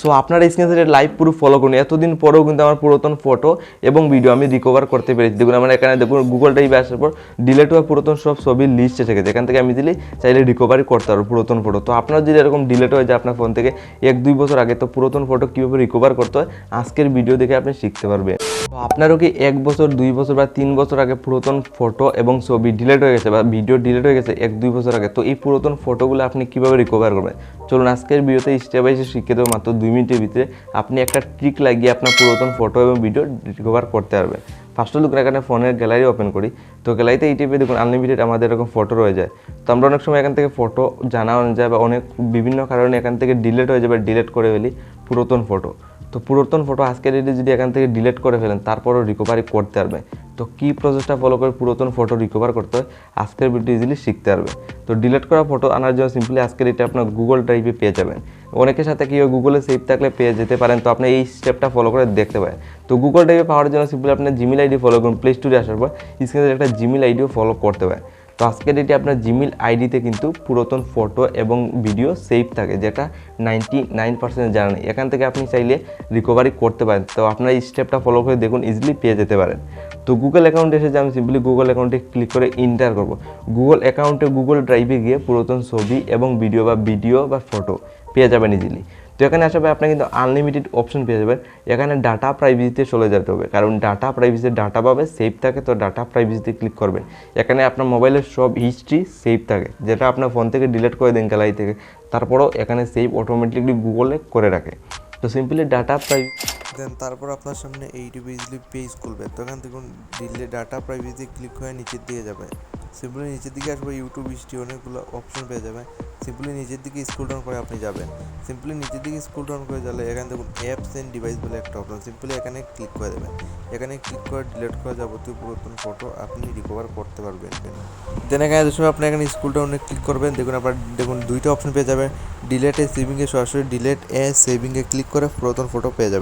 So আপনারা স্ক্রিনে live পুরো ফলো করুন। এতদিন পরেও কিন্তু আমার পুরাতন ফটো এবং ভিডিও আমি রিকভার করতে পেরেছি। দেখুন, আমার এখানে দেখুন গুগল টাইপে আসার পর ডিলেট হওয়া পুরাতন সব ছবির লিস্ট এসে গেছে। এখান থেকে আমি দিলে চাইলে রিকভারি করতে পারব পুরাতন ফটো তো আপনার যদি এরকম ডিলেট হয়ে যায় আপনার ফোন থেকে, এক দুই বছর আগে, তো পুরাতন ফটো কীভাবে রিকভার করতে হয়? আজকের ভিডিও দেখে আপনি শিখতে পারবেন। তো আপনারও কি এক বছর, দুই বছর বা তিন বছর আগে পুরাতন ফটো এবং ছবি ডিলেট হয়ে গেছে বা ভিডিও ডিলেট হয়ে গেছে এক দুই বছর আগে? তো এই পুরাতন ফটোগুলো আপনি কীভাবে রিকভার করবেন? চলুন, আজকের ভিডিওতে স্টেপ বাই স্টেপ শিখিয়ে দেবো মাত্র দুই মিনিটের ভিতরে আপনি একটা ট্রিক লাগিয়ে আপনার পুরাতন ফটো এবং ভিডিও রিকভার করতে পারবেন। ফার্স্ট অফ এখানে ফোনের গ্যালারি ওপেন করি। তো গ্যালারিতে এই টাইপে দেখুন আনলিমিটেড আমাদের এরকম ফটো রয়ে যায়। তো আমরা অনেক সময় এখান থেকে ফটো জানা যায় বা অনেক বিভিন্ন কারণে এখান থেকে ডিলেট হয়ে যায় বা ডিলেট করে ফেলি পুরাতন ফটো তো পুরাতন ফটো আজকের ডেটে যদি এখান থেকে ডিলিট করে ফেলেন, তারপরও রিকভারি করতে পারবে। তো কী প্রসেসটা ফলো করে পুরাতন ফটো রিকভার করতে হয়, আজকের ভিডিও ইজিলি শিখতে পারবে। তো ডিলিট করা ফটো আনার জন্য সিম্পলি আজকের এটা আপনার গুগল ড্রাইভে পেয়ে যাবেন। অনেকের সাথে কি গুগলে সেভ থাকলে পেয়ে যেতে পারেন, তো আপনি এই স্টেপটা ফলো করে দেখতে পারেন। তো গুগল ড্রাইভে পাওয়ার জন্য সিম্পলি আপনার জিমেল আইডি ফলো করুন প্লে স্টোরে আসার পর স্ক্রিনে একটা জিমেল আইডিও ফলো করতে পারেন। তো আজকের ডেটে আপনার জিমেল আইডিতে কিন্তু পুরাতন ফটো এবং ভিডিও সেভ থাকে, যেটা নাইনটি নাইন পার্সেন্ট জানা নেই। এখান থেকে আপনি চাইলে রিকভারি করতে পারেন। তো আপনার এই স্টেপটা ফলো করে দেখুন ইজিলি পেয়ে যেতে পারেন। তো গুগল অ্যাকাউন্টে এসে আমি সিম্পলি গুগল অ্যাকাউন্টে ক্লিক করে ইন্টার করব। গুগল অ্যাকাউন্টে গুগল ড্রাইভে গিয়ে পুরাতন ছবি এবং ভিডিও বা ভিডিও বা ফটো পেয়ে যাবেন ইজিলি তো এখানে আসার পর আপনি কিন্তু আনলিমিটেড অপশন পেয়ে যাবেন। এখানে ডাটা প্রাইভেসিতে চলে যেতে হবে। কারণ ডাটা প্রাইভেসির ডাটা পাবে সেভ থাকে, তো ডাটা প্রাইভেসিতে ক্লিক করবেন। এখানে আপনার মোবাইলের সব হিস্ট্রি সেভ থাকে। যেটা আপনার ফোন থেকে ডিলিট করে দেন গ্যালারি থেকে। তারপরেও এখানে সেভ অটোমেটিকলি গুগলে করে রাখে। তো সিম্পলি ডাটা প্রাইভেসি দেন তারপর আপনার সামনে এইটিপি ইজিলি পেজ খুলবে। তো এখান থেকে দিলে ডাটা প্রাইভেসি ক্লিক করে নিচের দিকে যাবে। সিম্পলি নিচের দিকে আসবে ইউটিউব হিস্ট্রি অনেকগুলো অপশন পেয়ে যাবে সিম্পলি নিচের দিকে স্কুল ডাউন করে আপনি যাবেন। সিম্পলি নিচের দিকে স্কুল ডাউন করে গেলে এখানে দেখুন অ্যাপস অ্যান্ড ডিভাইস বলে একটা অপশন সিম্পলি এখানে ক্লিক করে দেবেন। এখানে ক্লিক করে ডিলিট করা যাবতীয় পুরাতন ফটো আপনি রিকভার করতে পারবেন। দেন এখানে সময় আপনি এখানে স্কুল ডাউনে ক্লিক করবেন। দেখুন আপনার, দেখুন দুইটা অপশন পেয়ে যাবেন। ডিলেট এ সেভিংয়ে সরাসরি ডিলেট এ সেভিংয়ে ক্লিক করে পুরাতন ফটো পেয়ে যাবেন।